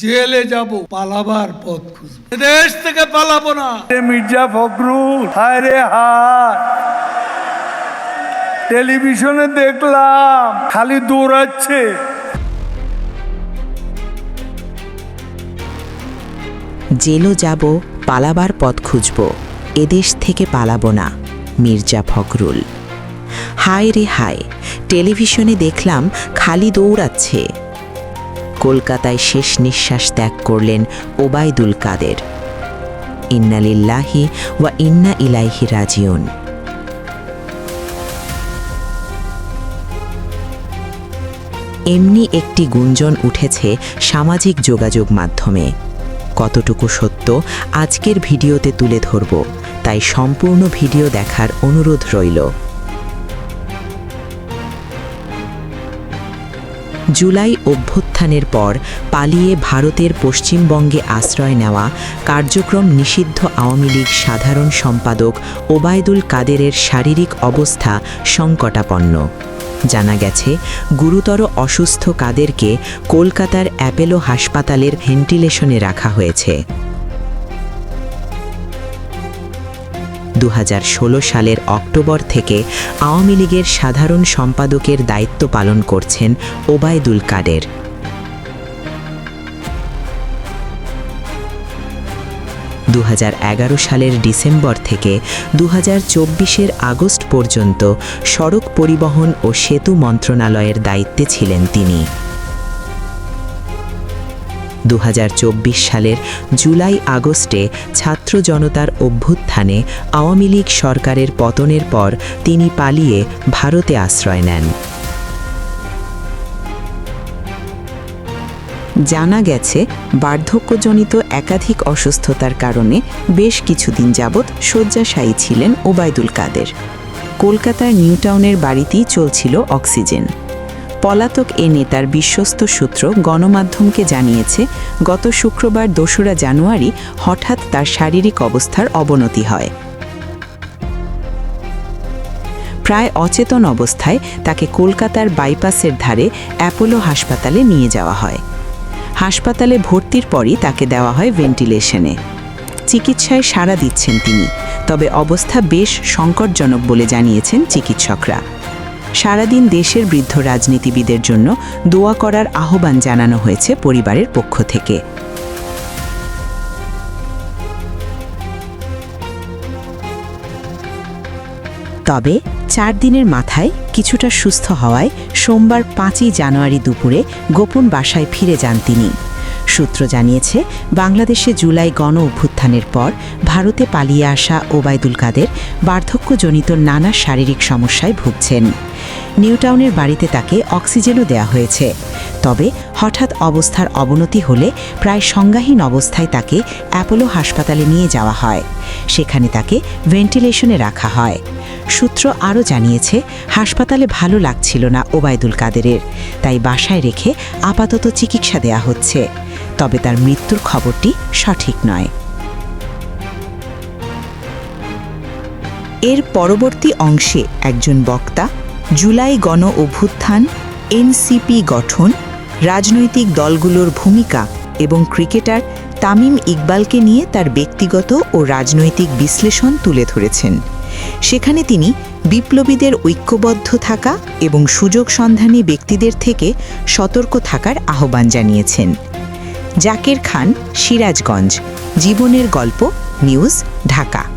জেলে যাব পালাবার পথ খুঁজবো। দেশ থেকে পালাবো না। মির্জা ফখরুল হায় রে হায়। টেলিভিশনে দেখলাম খালি দৌড়াচ্ছে। জেলও যাব পালাবার পথ খুঁজব। এদেশ থেকে পালাবো না মির্জা ফখরুল। হায় রে হায় টেলিভিশনে দেখলাম খালি দৌড়াচ্ছে। কলকাতায় শেষ নিঃশ্বাস ত্যাগ করলেন ওবায়দুল কাদের। ইন্নালিল্লাহি ওয়া ইন্না ইলাইহি রাজিউন। এমনি একটি গুঞ্জন উঠেছে সামাজিক যোগাযোগ মাধ্যমে। কতটুকু সত্য আজকের ভিডিওতে তুলে ধরব, তাই সম্পূর্ণ ভিডিও দেখার অনুরোধ রইল। জুলাই অভ্যুত্থানের পর পালিয়ে ভারতের পশ্চিমবঙ্গে আশ্রয় নেওয়া কার্যক্রম নিষিদ্ধ আওয়ামী লীগ সাধারণ সম্পাদক ওবায়দুল কাদেরের শারীরিক অবস্থা সংকটাপন্ন। জানা গেছে, গুরুতর অসুস্থ কাদেরকে কলকাতার অ্যাপেলো হাসপাতালের ভেন্টিলেশনে রাখা হয়েছে। দু হাজার ষোলো সালের অক্টোবর থেকে আওয়ামী লীগের সাধারণ সম্পাদকের দায়িত্ব পালন করছেন ওবায়দুল কাদের। দু হাজার এগারো সালের ডিসেম্বর থেকে দু হাজার আগস্ট পর্যন্ত সড়ক পরিবহন ও সেতু মন্ত্রণালয়ের দায়িত্বে ছিলেন তিনি। দু হাজার চব্বিশ সালের জুলাই আগস্টে ছাত্র জনতার অভ্যুত্থানে আওয়ামী লীগ সরকারের পতনের পর তিনি পালিয়ে ভারতে আশ্রয় নেন। জানা গেছে, বার্ধক্যজনিত একাধিক অসুস্থতার কারণে বেশ কিছুদিন যাবৎ শয্যাশায়ী ছিলেন ওবায়দুল কাদের। কলকাতার নিউটাউনের বাড়িতেই চলছিল অক্সিজেন। পলাতক এ নেতার বিশ্বস্ত সূত্র গণমাধ্যমকে জানিয়েছে, গত শুক্রবার দোসরা জানুয়ারি হঠাৎ তার শারীরিক অবস্থার অবনতি হয়। প্রায় অচেতন অবস্থায় তাকে কলকাতার বাইপাসের ধারে অ্যাপোলো হাসপাতালে নিয়ে যাওয়া হয়। হাসপাতালে ভর্তির পরই তাকে দেওয়া হয় ভেন্টিলেশনে। চিকিৎসায় সাড়া দিচ্ছেন তিনি, তবে অবস্থা বেশ সংকটজনক বলে জানিয়েছেন চিকিৎসকরা। সারাদিন দেশের বৃদ্ধ রাজনীতিবিদের জন্য দোয়া করার আহ্বান জানানো হয়েছে পরিবারের পক্ষ থেকে। তবে চার দিনের মাথায় কিছুটা সুস্থ হওয়ায় সোমবার পাঁচই জানুয়ারি দুপুরে গোপন বাসায় ফিরে যান তিনি। সূত্র জানিয়েছে, বাংলাদেশে জুলাই গণ অভ্যুত্থানের পর ভারতে পালিয়ে আসা ওবায়দুল কাদের বার্ধক্যজনিত নানা শারীরিক সমস্যায় ভুগছেন। নিউটাউনের বাড়িতে তাকে অক্সিজেনও দেওয়া হয়েছে। তবে হঠাৎ অবস্থার অবনতি হলে প্রায় সংজ্ঞাহীন অবস্থায় তাকে অ্যাপোলো হাসপাতালে নিয়ে যাওয়া হয়। সেখানে তাকে ভেন্টিলেশনে রাখা হয়। সূত্র আরও জানিয়েছে, হাসপাতালে ভালো লাগছিল না ওবায়দুল কাদেরের। তাই বাসায় রেখে আপাতত চিকিৎসা দেয়া হচ্ছে। তবে তার মৃত্যুর খবরটি সঠিক নয়। এর পরবর্তী অংশে একজন বক্তা জুলাই গণ অভ্যুত্থান, এনসিপি গঠন, রাজনৈতিক দলগুলোর ভূমিকা এবং ক্রিকেটার তামিম ইকবালকে নিয়ে তার ব্যক্তিগত ও রাজনৈতিক বিশ্লেষণ তুলে ধরেছেন। সেখানে তিনি বিপ্লবীদের ঐক্যবদ্ধ থাকা এবং সুযোগ সন্ধানী ব্যক্তিদের থেকে সতর্ক থাকার আহ্বান জানিয়েছেন। জাকির খান, সিরাজগঞ্জ, জীবনের গল্প, নিউজ, ঢাকা।